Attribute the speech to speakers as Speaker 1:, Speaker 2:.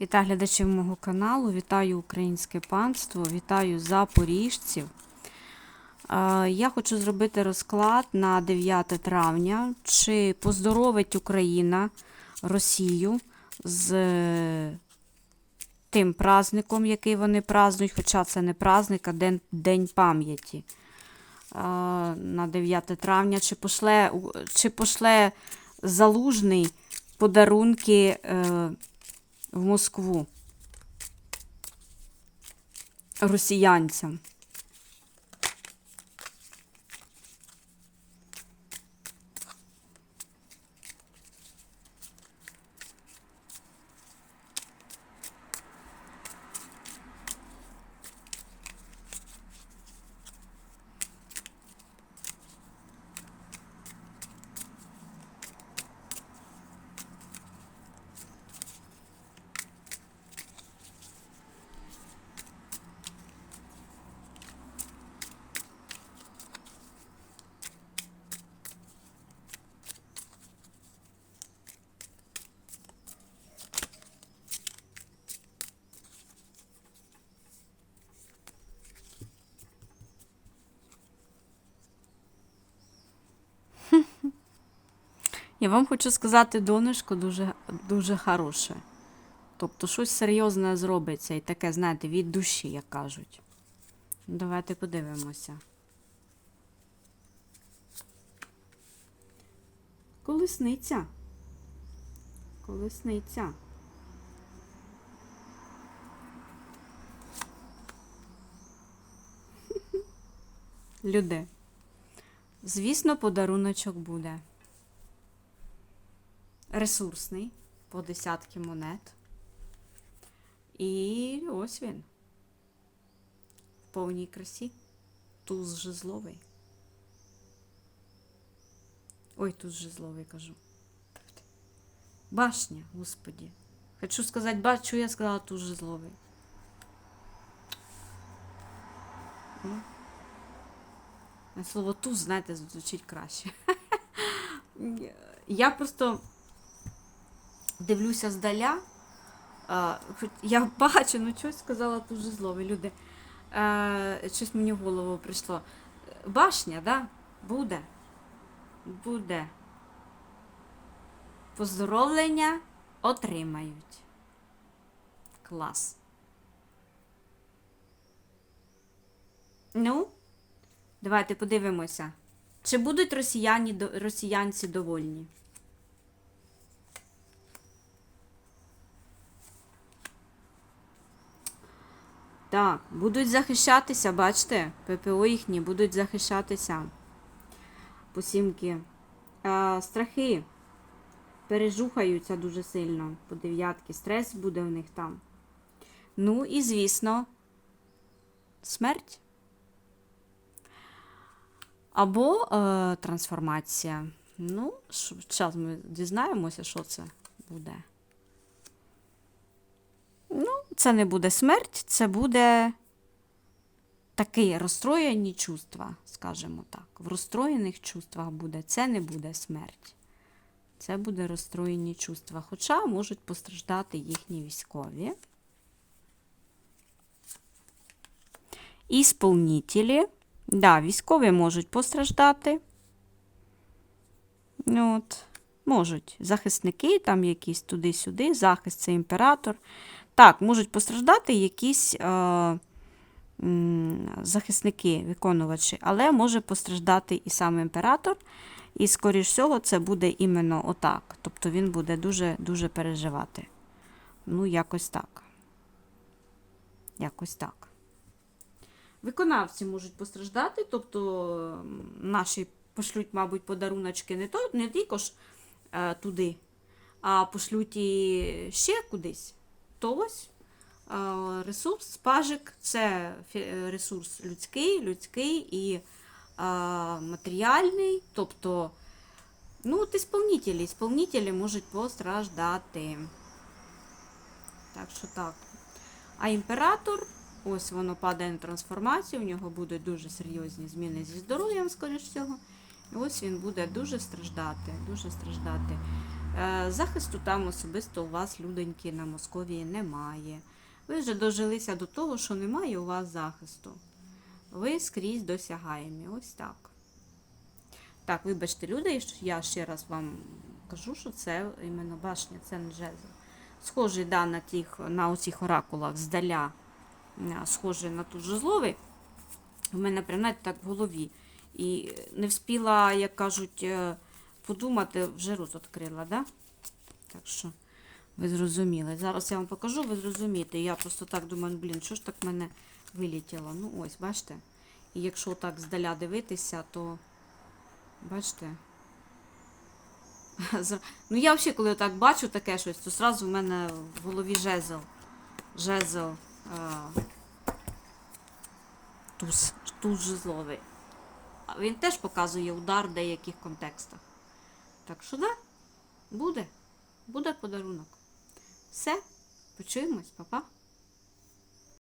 Speaker 1: Вітаю глядачів мого каналу, вітаю українське панство, вітаю запоріжців. Е, Я хочу зробити розклад на 9 травня. Чи поздоровить Україна Росію з е, тим праздником, який вони празднують, хоча це не праздник, а День, день пам'яті е, на 9 травня. Чи пошле, чи пошле залужний подарунки в Москву росіянцям? Я вам хочу сказати, донечко дуже, дуже хороше. Тобто щось серйозне зробиться і таке, знаєте, від душі, як кажуть. Давайте подивимося. Колесниця. Колесниця. Люди. Звісно, подаруночок буде ресурсний по десятки монет. І ось він. В повній красі. Туз жезловий. Ой, туз жезловий кажу. Башня, господі. Хочу сказати, бачу, я сказала туз жезловий. Ну. Слово туз, знаєте, звучить краще. Я просто дивлюся здаля. Я бачу, ну щось сказала тут же злові люди. Щось мені в голову прийшло. Башня, да? Буде. Буде. Поздоровлення отримають. Клас. Ну, давайте подивимося. Чи будуть росіяни, росіянці довольні? Так, будуть захищатися, бачите, ППО їхні будуть захищатися. Посімки. А, страхи пережухаються дуже сильно по дев'ятки. Стрес буде в них там. Ну і, звісно, смерть. Або е, трансформація. Ну, зараз ми дізнаємося, що це буде. Це не буде смерть, це буде такі розстроєні чувства, скажімо так. В розстроєних чувствах буде. Це не буде смерть. Це буде розстроєні чувства. Хоча можуть постраждати їхні військові. Ісполнітелі. Да, військові можуть постраждати. От, можуть. Захисники, там якісь туди-сюди, захист це імператор. Так, можуть постраждати якісь е, захисники, виконувачі, але може постраждати і сам імператор. І, скоріш всього, це буде іменно отак. Тобто він буде дуже-дуже переживати. Ну, якось так. Якось так. Виконавці можуть постраждати, тобто наші пошлють, мабуть, подаруночки не, то, не тільки ж е, туди, а пошлють і ще кудись. То ось е, ресурс, пажик це е, ресурс людський, людський і е, матеріальний. Тобто, ну, от ісполнителі, ісполнителі можуть постраждати. Так що так. А імператор, ось воно падає на трансформацію, у нього будуть дуже серйозні зміни зі здоров'ям, скоріш всього. Ось він буде дуже страждати, дуже страждати. Е, Захисту там особисто у вас, людоньки, на Московії немає. Ви вже дожилися до того, що немає у вас захисту. Ви скрізь досягаємі. Ось так. Так, вибачте, люди, я ще раз вам кажу, що це іменно башня, це не жезл. Схожий да, на тих, на оцих оракулах здаля, е, схожий на ту жезловий. У мене навіть так в голові. І не вспіла, як кажуть, е, подумати, вже рот відкрила, да? Так що ви зрозуміли. Зараз я вам покажу, ви зрозумієте. Я просто так думаю, «Ну, блін, що ж так в мене вилетіло? Ну ось, бачите? І якщо так здаля дивитися, то бачите. Ну я взагалі, коли так бачу таке щось, то одразу в мене в голові жезл. Жезл. А, туз, туз жезловий. Він теж показує удар в деяких контекстах. Так що да, буде. Буде подарунок. Все, почуємось, па-па.